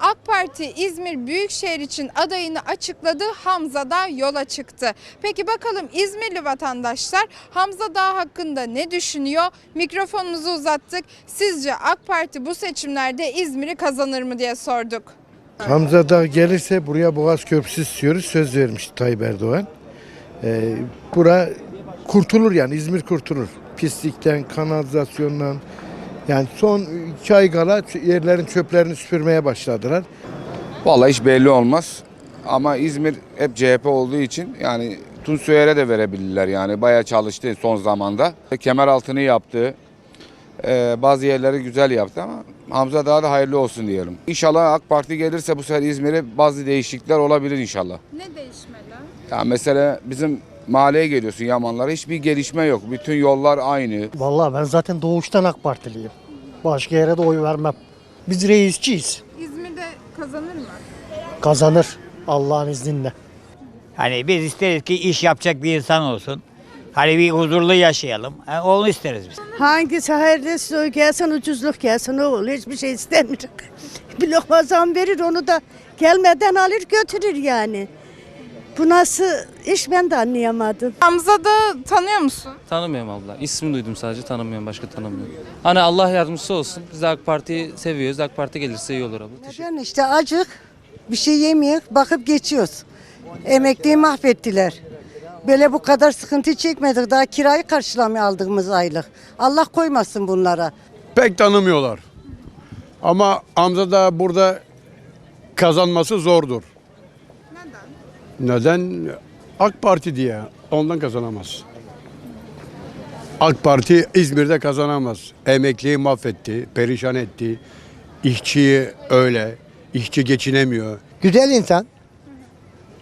AK Parti İzmir Büyükşehir için adayını açıkladı. Hamza Dağ yola çıktı. Peki bakalım İzmirli vatandaşlar Hamza Dağ hakkında ne düşünüyor? Mikrofonumuzu uzattık. Sizce AK Parti bu seçimlerde İzmir'i kazanır mı diye sorduk. Hamza Dağ gelirse buraya Boğaz Köprüsü istiyoruz. Söz vermişti Tayyip Erdoğan. Ee, bura kurtulur yani İzmir kurtulur. Pislikten, kanalizasyondan. Yani son iki ay kala yerlerin çöplerini süpürmeye başladılar. Vallahi hiç belli olmaz. Ama İzmir hep CHP olduğu için yani Tunçsoyer'e de verebilirler yani. Bayağı çalıştı son zamanda. Kemer altını yaptı. Ee, bazı yerleri güzel yaptı ama Hamza daha da hayırlı olsun diyelim. İnşallah AK Parti gelirse bu sefer İzmir'e bazı değişiklikler olabilir inşallah. Ne değişmeli? Ya mesela bizim mahalleye geliyorsun Yamanlara hiçbir gelişme yok. Bütün yollar aynı. Vallahi ben zaten doğuştan AK Partiliyim. Başka yere de oy vermem. Biz reisçiyiz. İzmir'de kazanır mı? Kazanır Allah'ın izniyle. Hani biz isteriz ki iş yapacak bir insan olsun. Hani bir huzurlu yaşayalım. Yani onu isteriz biz. Hangisi hayırlısı gelsin ucuzluk gelsin oğul hiçbir şey istemiyor. bir lokma zam verir onu da gelmeden alır götürür yani. Bu nasıl iş ben de anlayamadım. Hamza Dağ tanıyor musun? Tanımıyorum abla. İsmini duydum sadece tanımıyorum. Başka tanımıyorum. Hani Allah yardımcısı olsun. Biz de AK Parti'yi seviyoruz. AK Parti gelirse iyi olur abla. Teşekkür Neden işte acık bir şey yemiyor bakıp geçiyoruz. Emekliyi mahvettiler. Böyle bu kadar sıkıntı çekmedik. Daha kirayı karşılamaya aldığımız aylık. Allah koymasın bunlara. pek tanımıyorlar. Ama Hamza da burada kazanması zordur. Neden? Neden? AK Parti diye. Ondan kazanamaz. AK Parti İzmir'de kazanamaz. Emekliyi mahvetti, perişan etti. İşçiyi öyle. İşçi geçinemiyor. Güzel insan.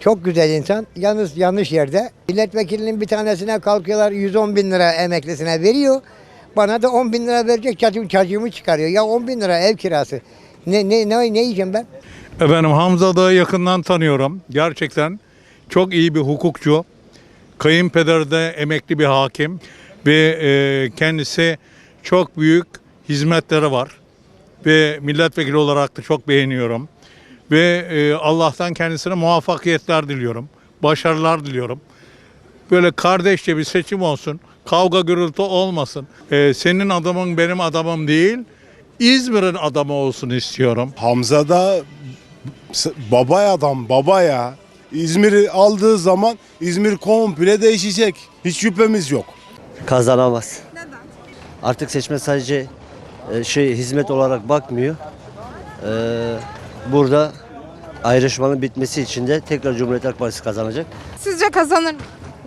Çok güzel insan. Yalnız yanlış yerde. Milletvekilinin bir tanesine kalkıyorlar 110 bin lira emeklisine veriyor. Bana da 10 bin lira verecek çocuğum, çocuğumu çıkarıyor. Ya 10 bin lira ev kirası. Ne, ne, ne, ne yiyeceğim ben? Efendim Hamza Dağ'ı yakından tanıyorum. Gerçekten çok iyi bir hukukçu. Kayınpeder de emekli bir hakim ve e, kendisi çok büyük hizmetleri var. Ve milletvekili olarak da çok beğeniyorum. Ve e, Allah'tan kendisine muvaffakiyetler diliyorum. Başarılar diliyorum. Böyle kardeşçe bir seçim olsun. Kavga gürültü olmasın. E, senin adamın benim adamım değil. İzmir'in adamı olsun istiyorum. Hamza da s- baba adam baba ya. İzmir'i aldığı zaman İzmir komple değişecek. Hiç şüphemiz yok. Kazanamaz. Neden? Artık seçmen sadece e, şey hizmet olarak bakmıyor. Ee, burada ayrışmanın bitmesi için de tekrar Cumhuriyet Halk Partisi kazanacak. Sizce kazanır mı?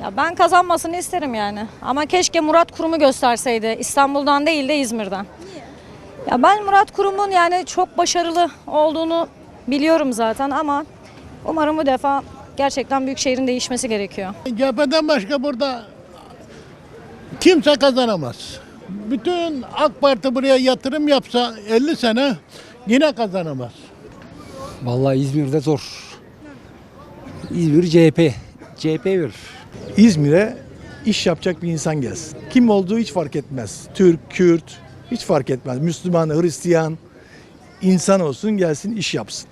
Ya ben kazanmasını isterim yani. Ama keşke Murat Kurum'u gösterseydi. İstanbul'dan değil de İzmir'den. Ya ben Murat Kurum'un yani çok başarılı olduğunu biliyorum zaten ama umarım bu defa gerçekten büyük şehrin değişmesi gerekiyor. CHP'den başka burada kimse kazanamaz. Bütün AK Parti buraya yatırım yapsa 50 sene yine kazanamaz. Vallahi İzmir'de zor. İzmir CHP. CHP verir. İzmir'e iş yapacak bir insan gelsin. Kim olduğu hiç fark etmez. Türk, Kürt hiç fark etmez. Müslüman, Hristiyan insan olsun gelsin iş yapsın.